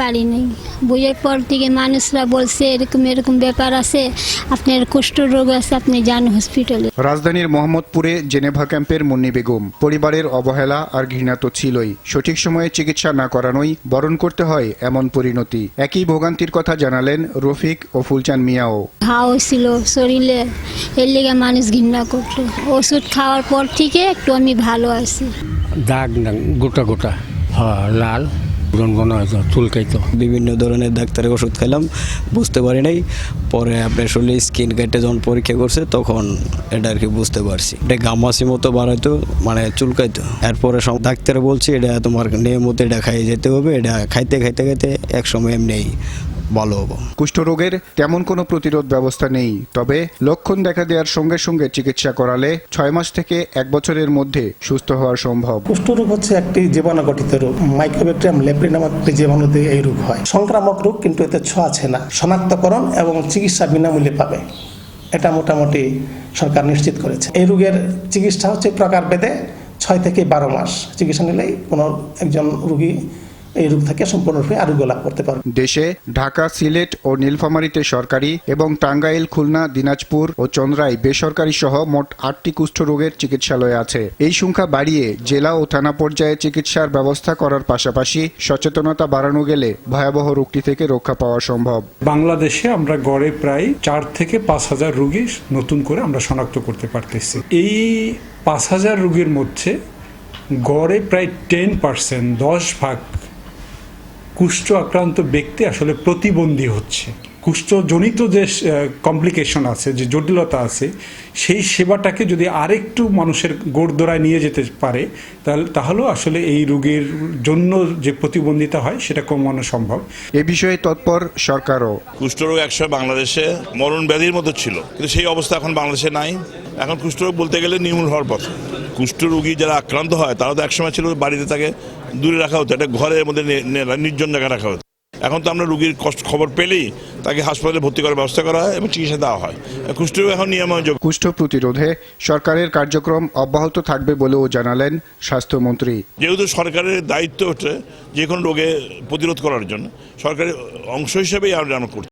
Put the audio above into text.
পারি নাই বইয়ের পর থেকে মানুষরা বলছে এরকম এরকম ব্যাপার আছে আপনার কুষ্ঠ রোগ আছে আপনি যান হসপিটালে রাজধানীর মোহাম্মদপুরে জেনেভা ক্যাম্পের মুন্নি বেগম পরিবারের অবহেলা আর ঘৃণা তো ছিলই। সঠিক সময়ে চিকিৎসা না করানোই বরণ করতে হয় এমন পরিণতি। একই ভোগান্তির কথা জানালেন রফিক ও ফুলচান মিয়াও। ঘা হয়েছিল শরীরে এর লেগে মানুষ ঘৃণা করতো ওষুধ খাওয়ার পর থেকে একটু আমি ভালো আছি। দাগ গোটা গোটা হ্যাঁ লাল। চুলকাইতো বিভিন্ন ধরনের ডাক্তারের ওষুধ খেলাম বুঝতে পারি নাই। পরে আপনি আসলে স্কিন কেটে যখন পরীক্ষা করছে, তখন এটা আর কি বুঝতে পারছি। এটা গামাসি মতো বাড়াইতো মানে চুলকাইতো এরপরে সব ডাক্তারে বলছি, এটা তোমার নিয়মিত এটা খাইয়ে যেতে হবে। এটা খাইতে খাইতে খাইতে এক সময় এমনি ভালো হব কুষ্ঠরোগের তেমন কোনো প্রতিরোধ ব্যবস্থা নেই, তবে লক্ষণ দেখা দেওয়ার সঙ্গে সঙ্গে চিকিৎসা করালে ছয় মাস থেকে এক বছরের মধ্যে সুস্থ হওয়া সম্ভব। কুষ্ঠরোগ হচ্ছে একটি জীবাণু গঠিত রোগ। মাইক্রোব্যাকটেরিয়াম লেপ্রি নামক একটি জীবাণু দিয়ে এই রোগ হয়। সংক্রামক রোগ কিন্তু এতে ছোঁয়াছে না। শনাক্তকরণ এবং চিকিৎসা বিনামূল্যে পাবে। এটা মোটামুটি সরকার নিশ্চিত করেছে। এই রোগের চিকিৎসা হচ্ছে প্রকারভেদে ছয় থেকে বারো মাস। চিকিৎসা নিলেই কোনো একজন রোগী এই রোগ থেকে সম্পূর্ণরূপে আরোগ্য লাভ করতে পারবে। দেশে ঢাকা সিলেট ও নীলফামারীতে সরকারি এবং টাঙ্গাইল খুলনা দিনাজপুর ও চন্দ্রাই বেসরকারি সহ মোট আটটি কুষ্ঠরোগের চিকিৎসালয় আছে। এই সংখ্যা বাড়িয়ে জেলা ও থানা পর্যায়ে চিকিৎসার ব্যবস্থা করার পাশাপাশি সচেতনতা বাড়ানো গেলে ভয়াবহ রোগটি থেকে রক্ষা পাওয়া সম্ভব। বাংলাদেশে আমরা গড়ে প্রায় চার থেকে পাঁচ হাজার রুগী নতুন করে আমরা শনাক্ত করতে পারতেছি। এই পাঁচ হাজার রুগীর মধ্যে গড়ে প্রায় টেন পার্সেন্ট দশ ভাগ কুষ্ঠ আক্রান্ত ব্যক্তি আসলে প্রতিবন্ধী হচ্ছে। কুষ্ঠজনিত যে কমপ্লিকেশন আছে যে জটিলতা আছে সেই সেবাটাকে যদি আরেকটু মানুষের গোড়দোড়ায় নিয়ে যেতে পারে তাহলে তাহলেও আসলে এই রোগীর জন্য যে প্রতিবন্ধিতা হয় সেটা কমানো সম্ভব। এ বিষয়ে তৎপর সরকারও। কুষ্ঠরোগ একসময় বাংলাদেশে মরণ ব্যাধির মতো ছিল কিন্তু সেই অবস্থা এখন বাংলাদেশে নাই। এখন কুষ্ঠরোগ বলতে গেলে নির্মূল হওয়ার পথে। কুষ্ঠরোগী যারা আক্রান্ত হয় তারা তো একসময় ছিল বাড়িতে তাকে দূরে রাখা হতো একটা ঘরের মধ্যে নির্জন জায়গায় রাখা হতো। এখন তো আমরা রুগীর কষ্ট খবর পেলেই তাকে হাসপাতালে ভর্তি করার ব্যবস্থা করা হয় এবং চিকিৎসা দেওয়া হয়। কুষ্ঠরোগ এখন নিয়মযোগ্য কুষ্ঠ প্রতিরোধে সরকারের কার্যক্রম অব্যাহত থাকবে বলেও জানালেন স্বাস্থ্যমন্ত্রী। যেহেতু সরকারের দায়িত্ব হচ্ছে যে কোনো রোগে প্রতিরোধ করার জন্য সরকারের অংশ হিসেবেই আমরা করছি।